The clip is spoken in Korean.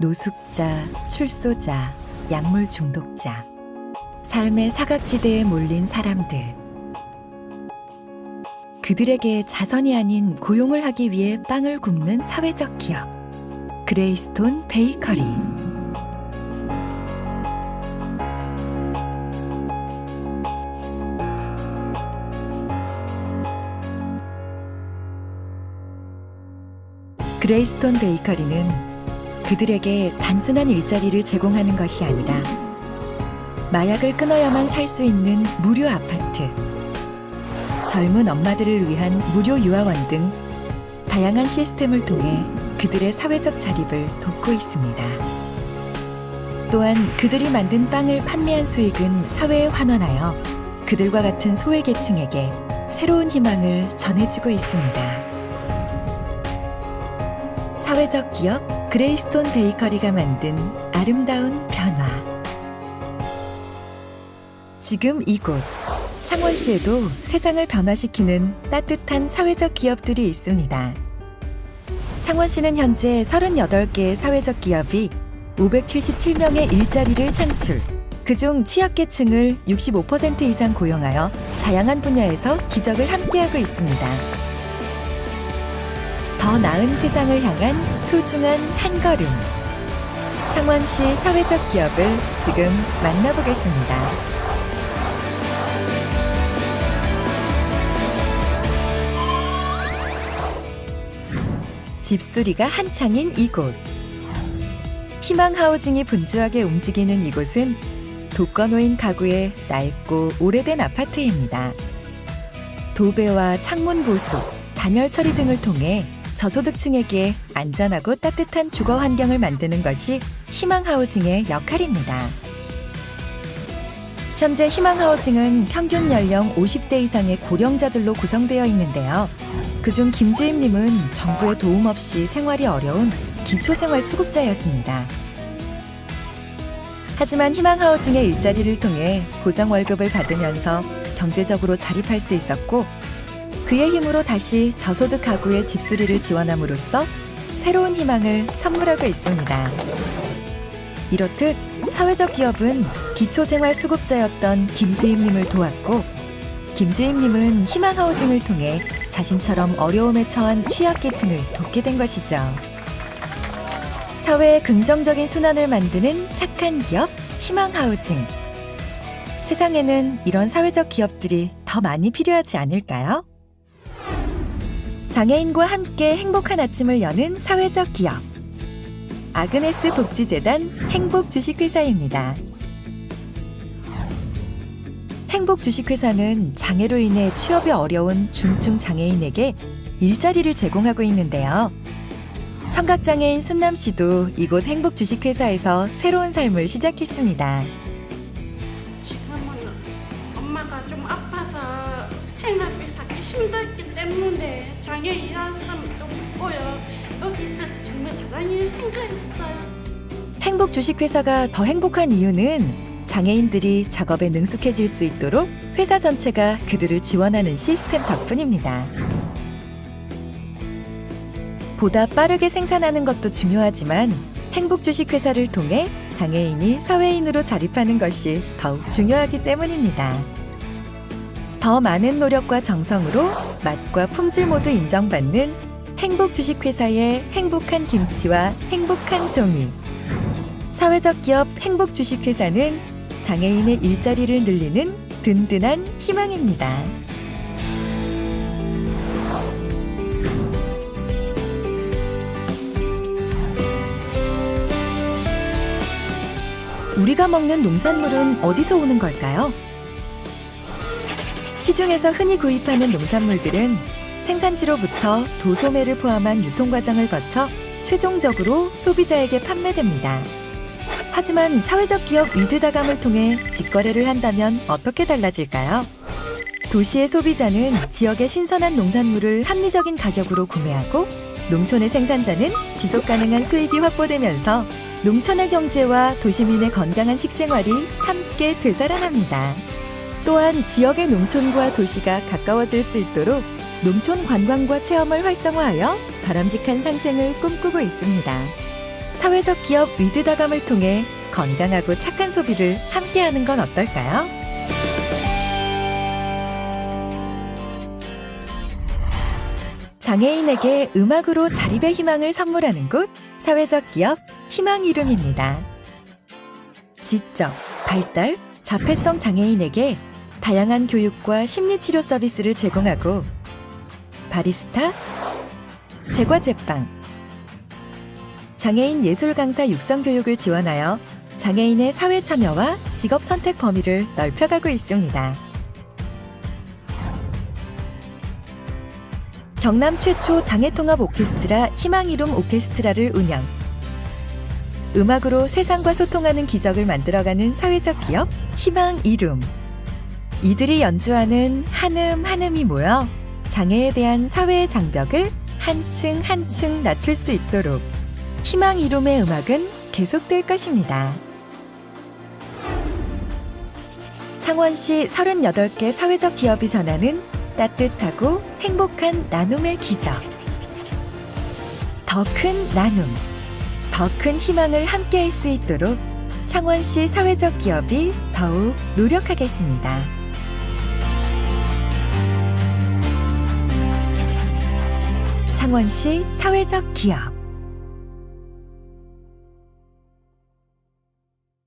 노숙자, 출소자, 약물 중독자, 삶의 사각지대에 몰린 사람들. 그들에게 자선이 아닌 고용을 하기 위해 빵을 굽는 사회적 기업. 그레이스톤 베이커리. 그레이스톤 베이커리는 그들에게 단순한 일자리를 제공하는 것이 아니라 마약을 끊어야만 살 수 있는 무료 아파트, 젊은 엄마들을 위한 무료 유아원 등 다양한 시스템을 통해 그들의 사회적 자립을 돕고 있습니다. 또한 그들이 만든 빵을 판매한 수익은 사회에 환원하여 그들과 같은 소외계층에게 새로운 희망을 전해주고 있습니다. 사회적 기업 그레이스톤 베이커리가 만든 아름다운 변화. 지금 이곳 창원시에도 세상을 변화시키는 따뜻한 사회적 기업들이 있습니다. 창원시는 현재 38개의 사회적 기업이 577명의 일자리를 창출, 그중 취약계층을 65% 이상 고용하여 다양한 분야에서 기적을 함께하고 있습니다. 더 나은 세상을 향한 소중한 한 걸음. 창원시 사회적 기업을 지금 만나보겠습니다. 집수리가 한창인 이곳. 희망 하우징이 분주하게 움직이는 이곳은 독거노인 가구의 낡고 오래된 아파트입니다. 도배와 창문 보수, 단열 처리 등을 통해 저소득층에게 안전하고 따뜻한 주거 환경을 만드는 것이 희망 하우징의 역할입니다. 현재 희망 하우징은 평균 연령 50대 이상의 고령자들로 구성되어 있는데요. 그중 김주임님은 정부의 도움 없이 생활이 어려운 기초생활 수급자였습니다. 하지만 희망 하우징의 일자리를 통해 고정 월급을 받으면서 경제적으로 자립할 수 있었고 그의 힘으로 다시 저소득 가구의 집수리를 지원함으로써 새로운 희망을 선물하고 있습니다. 이렇듯 사회적 기업은 기초생활 수급자였던 김주임님을 도왔고 김주임님은 희망 하우징을 통해 자신처럼 어려움에 처한 취약계층을 돕게 된 것이죠. 사회의 긍정적인 순환을 만드는 착한 기업 희망 하우징. 세상에는 이런 사회적 기업들이 더 많이 필요하지 않을까요? 장애인과 함께 행복한 아침을 여는 사회적 기업. 아그네스 복지재단 행복 주식회사입니다. 행복 주식회사는 장애로 인해 취업이 어려운 중증 장애인에게 일자리를 제공하고 있는데요. 청각장애인 순남 씨도 이곳 행복 주식회사에서 새로운 삶을 시작했습니다. 지금은 엄마가 좀 아파서 생활비 힘들기 때문에 장애 일하는 사람도 못 보여 여기 있어서 정말 대단히 생각했어요. 행복 주식회사가 더 행복한 이유는 장애인들이 작업에 능숙해질 수 있도록 회사 전체가 그들을 지원하는 시스템 덕분입니다. 보다 빠르게 생산하는 것도 중요하지만 행복 주식회사를 통해 장애인이 사회인으로 자립하는 것이 더욱 중요하기 때문입니다. 더 많은 노력과 정성으로 맛과 품질 모두 인정받는 행복 주식회사의 행복한 김치와 행복한 종이. 사회적 기업 행복 주식회사는 장애인의 일자리를 늘리는 든든한 희망입니다. 우리가 먹는 농산물은 어디서 오는 걸까요? 시중에서 흔히 구입하는 농산물들은 생산지로부터 도소매를 포함한 유통 과정을 거쳐 최종적으로 소비자에게 판매됩니다. 하지만 사회적 기업 위드다감을 통해 직거래를 한다면 어떻게 달라질까요? 도시의 소비자는 지역의 신선한 농산물을 합리적인 가격으로 구매하고 농촌의 생산자는 지속 가능한 수익이 확보되면서 농촌의 경제와 도시민의 건강한 식생활이 함께 되살아납니다. 또한 지역의 농촌과 도시가 가까워질 수 있도록 농촌 관광과 체험을 활성화하여 바람직한 상생을 꿈꾸고 있습니다. 사회적 기업 위드다감을 통해 건강하고 착한 소비를 함께하는 건 어떨까요? 장애인에게 음악으로 자립의 희망을 선물하는 곳 사회적 기업 희망 이름입니다. 지적, 발달, 자폐성 장애인에게 다양한 교육과 심리치료 서비스를 제공하고 바리스타, 제과 제빵, 장애인 예술 강사 육성 교육을 지원하여 장애인의 사회 참여와 직업 선택 범위를 넓혀가고 있습니다. 경남 최초 장애통합 오케스트라 희망 이름 오케스트라를 운영. 음악으로 세상과 소통하는 기적을 만들어가는 사회적 기업 희망 이름. 이들이 연주하는 한음 한음이 모여 장애에 대한 사회의 장벽을 한층 한층 낮출 수 있도록 희망 이름의 음악은 계속될 것입니다. 창원시 38개 사회적 기업이 전하는 따뜻하고 행복한 나눔의 기적. 더 큰 나눔, 더 큰 희망을 함께할 수 있도록 창원시 사회적 기업이 더욱 노력하겠습니다. 창원 시 사회적 기업